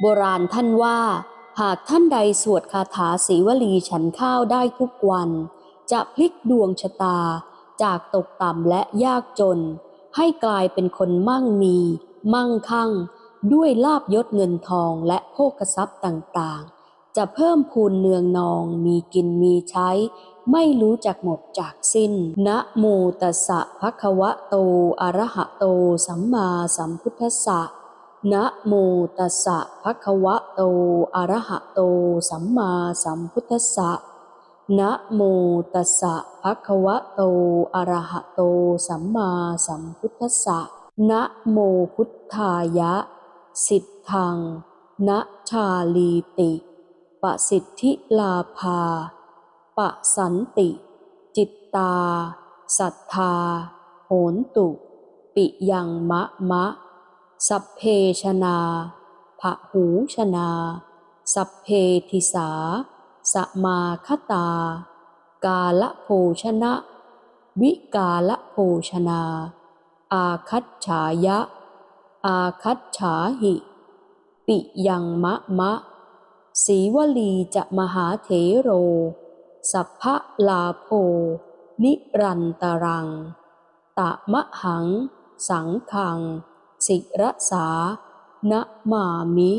โบราณท่านว่า หากท่านใดสวดคาถาสีวลีฉันข้าวได้ทุกวัน จะพลิกดวงชะตา จากตกต่ำและยากจน ให้กลายเป็นคนมั่งมี มั่งคั่ง ด้วยลาบยศเงินทองและโภคทรัพย์ต่างๆ จะเพิ่มพูนเนืองนอง มีกินมีใช้ ไม่รู้จักหมดจากสิ้น นะโมตัสสะภะคะวะโต อะระหะโต สัมมาสัมพุทธัสสะ นะโมตัสสะภะคะวะโต อะระหะโต สัมมาสัมพุทธัสสะ นะโมตัสสะภะคะวะโต อะระหะโต สัมมาสัมพุทธัสสะ นะโมพุทธายะ สิทธัง นะชาลีติ ปสิทธิลาภา ปะสันติ จิตตา สัทธา โหนตุ ปิยังมะมะ สัพเพชนาภะหูชนา สัพเพทิสา สมาคตา กาละโภชนะ วิกาละโภชนา อาคัจฉายะ อาคัจฉาหิ ปิยังมะมะ สีวลีจะมหาเถโร สัพพะลาโภ นิรันตรัง ตะมะหัง สังขัง สิระสานะมามิ